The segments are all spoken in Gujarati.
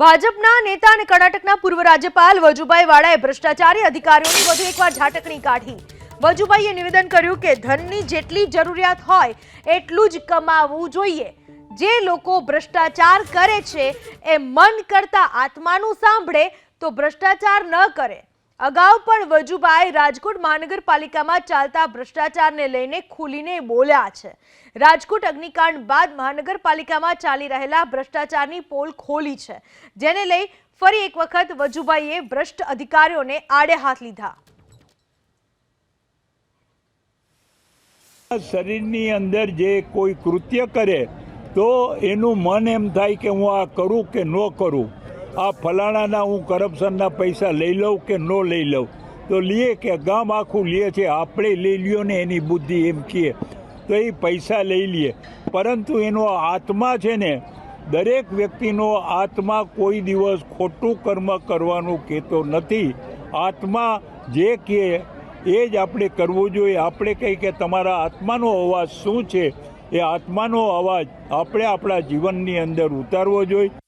ભાજપના નેતા અને કર્ણાટકના પૂર્વ રાજ્યપાલ વજુભાઈ વાળાએ ભ્રષ્ટાચારી અધિકારીઓની વધુ એકવાર ઝાટકણી કાઢી. વજુભાઈએ નિવેદન કર્યું કે ધનની જેટલી જરૂરિયાત હોય એટલું જ કમાવવું જોઈએ. જે લોકો ભ્રષ્ટાચાર કરે છે, એ મન કરતા આત્માનું સાંભળે તો ભ્રષ્ટાચાર ન કરે. અગાઉ પણ વજુભાઈ રાજકોટ મહાનગરપાલિકામાં ચાલતા ભ્રષ્ટાચારને લઈને ખુલીને બોલ્યા છે. રાજકોટ અગ્નિકાંડ બાદ મહાનગરપાલિકામાં ચાલી રહેલા ભ્રષ્ટાચારની પોલ ખોલી છે. જેને લઈ ફરી એક વખત વજુભાઈએ ભ્રષ્ટ અધિકારીઓને આડે હાથ લીધા. શરીરની અંદર જે કોઈ કૃત્ય કરે તો એનું મન એમ થાય કે હું આ કરું કે ન કરું. આ ફલાણાના હું કરપ્શનના પૈસા લઈ લઉં કે ન લઈ લઉં? તો લઈએ કે ગામ આખું લે છે, આપણે લઈ લ્યો ને એની બુદ્ધિ એમ છીએ તો એ પૈસા લઈ લઈએ પરંતુ એનો આત્મા છે ને, દરેક વ્યક્તિનો આત્મા કોઈ દિવસ ખોટું કર્મ કરવાનું કહેતો નથી. આત્મા જે કહે એ જ આપણે કરવું જોઈએ. આપણે કહી કે તમારા આત્માનો અવાજ શું છે? એ આત્માનો અવાજ આપણે આપણા જીવનની અંદર ઉતારવો જોઈએ.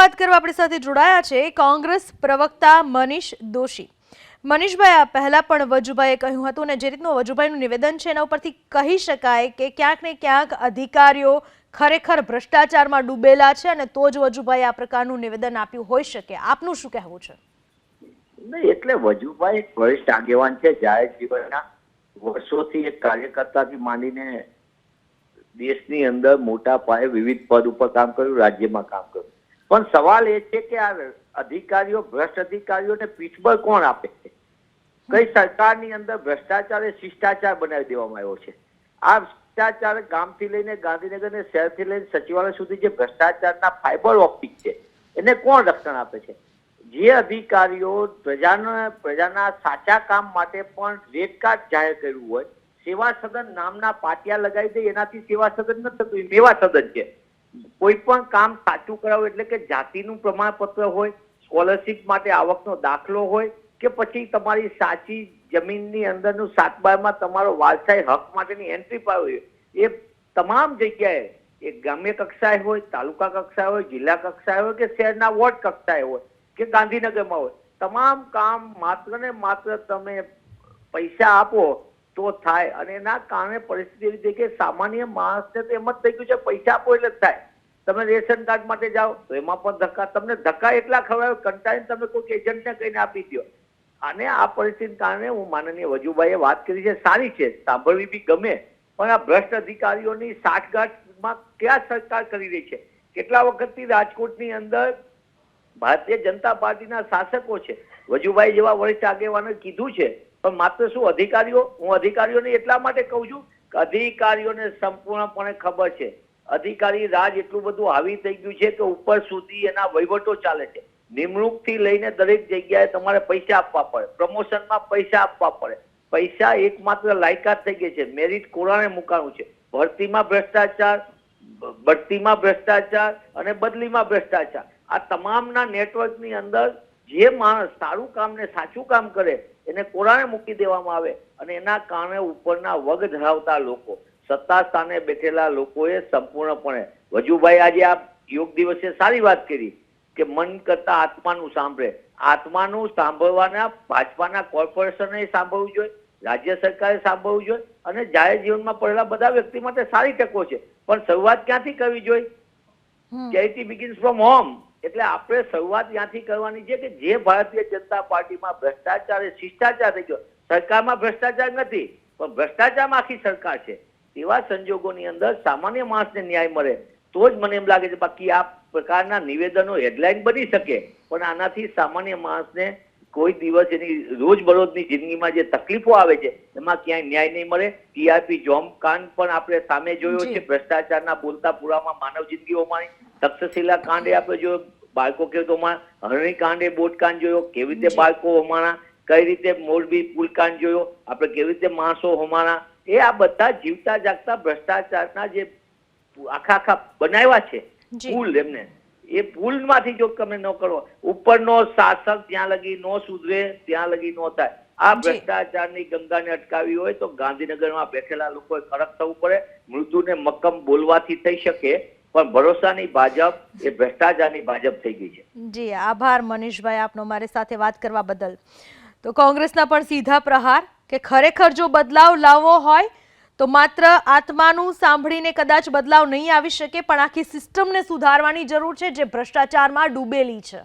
વાત કરવા આપણી સાથે જોડાયા છે કોંગ્રેસ પ્રવક્તા મનીષ દોશી. મનીષભાઈ, આ પહેલા પણ વજુભાઈએ કહ્યું હતું અને જે રીતનું વજુભાઈનું નિવેદન છે એના ઉપરથી કહી શકાય કે ક્યાંક ને ક્યાંક અધિકારીઓ ખરેખર ભ્રષ્ટાચારમાં ડૂબેલા છે અને તો જ વજુભાઈ આ પ્રકારનું નિવેદન આપ્યું હોઈ શકે. આપનું શું કહેવું છે? એટલે વજુભાઈ વરિષ્ઠ આગેવાન છે, જાહેર જીવનના. વર્ષોથી એક કાર્યકર્તાથી માંડીને દેશની અંદર મોટા પાયે વિવિધ પદ ઉપર કામ કર્યું, રાજ્યમાં કામ કર્યું. પણ સવાલ એ છે કે આ અધિકારીઓ, ભ્રષ્ટ અધિકારીઓને પીઠબળ કોણ આપે છે? કઈ સરકારની અંદર ભ્રષ્ટાચાર એ શિષ્ટાચાર બનાવી દેવામાં આવ્યો છે? આ ભ્રષ્ટાચાર ગામથી લઈને ગાંધીનગર ને શહેરથી લઈને સચિવાલય સુધી જે ભ્રષ્ટાચારના ફાઈબર ઓપ્ટિક છે, એને કોણ રક્ષણ આપે છે? જે અધિકારીઓ પ્રજાના પ્રજાના સાચા કામ માટે પણ રેડ કાર્ડ જાહેર કર્યું હોય, સેવા સદન નામના પાટિયા લગાવી દે, એનાથી સેવા સદન નથી થતું મેવા સદન છે. કોઈ પણ કામ સાચું કરાવવું એટલે કે જાતિનું પ્રમાણપત્ર હોય સ્કોલરશિપ માટે આવકનો દાખલો હોય, કે પછી તમારી સાચી જમીનની અંદરનું સાત બારમાં તમારો વારસાઈ હક માટેની એન્ટ્રી પાડવી એ તમામ જગ્યાએ, એ ગ્રામ્ય કક્ષાએ હોય, તાલુકા કક્ષાએ હોય, જિલ્લા કક્ષાએ હોય, કે શહેરના વોર્ડ કક્ષાએ હોય, કે ગાંધીનગરમાં હોય, તમામ કામ માત્ર ને માત્ર તમે પૈસા આપો તો થાય અને એના કારણે પરિસ્થિતિ એવી છે કે સામાન્ય માણસને તો એમ જ થઈ ગયું છે, પૈસા આપો એટલે જ થાય. તમે રેશન કાર્ડ માટે જાઓ તો એમાં પણ ધક્કા, તમને ધક્કા એટલા ખવડાવે કંટાળીને તમે કોઈ એજન્ટને કહીને આપી દો અને આ પરિસ્થિતિ કારણે હું માનનીય વજુભાઈએ વાત કરી છે, સારી છે, સાંભળવી બી ગમે, પણ આ ભ્રષ્ટ અધિકારીઓની સાઠગાંઠમાં ક્યાં સરકાર કરી રહી છે? કેટલા વખતથી રાજકોટની અંદર ભારતીય જનતા પાર્ટીના શાસકો છે? વજુભાઈ જેવા વરિષ્ઠ આગેવાને કીધું છે પણ માત્ર શું અધિકારીઓ? હું અધિકારીઓને એટલા માટે કહું છું કે અધિકારીઓને સંપૂર્ણપણે ખબર છે. અધિકારી રાજ એટલું બધું હાવી થઈ ગયું છે કે ઉપર સુધી એના વહીવટો ચાલે છે. નિમણૂકથી લઈને દરેક જગ્યાએ તમારે પૈસા આપવા પડે. પ્રમોશનમાં પૈસા આપવા પડે. પૈસા એકમાત્ર લાયકાત થઈ ગઈ છે. મેરિટ કોરાણે મુકાણું છે. ભરતીમાં ભ્રષ્ટાચાર ભરતીમાં ભ્રષ્ટાચાર અને બદલીમાં ભ્રષ્ટાચાર. આ તમામના નેટવર્કની અંદર જે માણસ સારું કામ ને સાચું કામ કરે એને કોરાણે મૂકી દેવામાં આવે અને એના કારણે ઉપરના વગ ધરાવતા લોકો સત્તા સ્થાને બેઠેલા લોકોએ સંપૂર્ણપણે વજુભાઈ આજે આ યોગ દિવસે સારી વાત કરી કે મન કરતા આત્માનું સાંભળે. આત્માનું સાંભળવાના ભાજપાના કોર્પોરેશને સાંભળવું જોઈએ રાજ્ય સરકારે સાંભળવું જોઈએ અને જાહેર જીવનમાં પડેલા બધા વ્યક્તિ માટે સારી તકો છે. પણ શરૂઆત ક્યાંથી કરવી જોઈએ? ચેરિટી બિગિન્સ ફ્રોમ હોમ એટલે આપણે શરૂઆત ત્યાંથી કરવાની છે કે જે ભારતીય જનતા પાર્ટીમાં ભ્રષ્ટાચાર શિષ્ટાચાર થઈ ગયો સરકારમાં ભ્રષ્ટાચાર નથી પણ ભ્રષ્ટાચારમાં આખી સરકાર છે. તેવા સંજોગોની અંદર સામાન્ય માણસને ન્યાય મળે તો જ મને એમ લાગે છે બાકી આ પ્રકારના નિવેદનો હેડલાઇન બની શકે પણ આનાથી સામાન્ય માણસને કોઈ દિવસ એની રોજબરોજની જિંદગીમાં જે તકલીફો આવે છે એમાં ક્યાંય ન્યાય નહીં મળે. ટીઆરપી જોમ કાંડ પણ આપણે સામે જોયો. છે ભ્રષ્ટાચારના બોલતા પુરામાં માનવ જિંદગીઓ માણી. તક્ષશિલા કાંડે આપણે જોયો બાળકો કેવું તો હરણી કાંડે બોટ કાંડ જોયો. કેવી રીતે બાળકો હોમાણા કઈ રીતે મોરબી પુલ કાંડ જોયો? આપણે કેવી રીતે માણસો હોમાણા એ આ બધા જીવતા જાગતા ભ્રષ્ટાચારના જે આખા આખા બનાવ્યા છે પુલ એમને. એ પુલમાંથી જો તમે ન કરો ઉપરનો શાસક ત્યાં લગી નો સુધરે ત્યાં લગી નો થાય. આ. ભ્રષ્ટાચારની ગંગાને અટકાવી હોય તો ગાંધીનગરમાં બેઠેલા લોકોએ કડક થવું પડે મૃદુને મક્કમ બોલવાથી થઈ શકે. પણ ભરોસાની ભાજપ એ ભ્રષ્ટાચારની ભાજપ થઈ ગઈ છે. જી, આભાર મનીષભાઈ આપનો મારી સાથે વાત કરવા બદલ. તો કોંગ્રેસના પણ સીધા પ્રહાર કે ખરેખર જો બદલાવ લાવવો હોય તો માત્ર આત્માનું સાંભળીને કદાચ બદલાવ નહીં આવી શકે, પણ આખી સિસ્ટમને સુધારવાની જરૂર છે જે ભ્રષ્ટાચારમાં ડૂબેલી છે.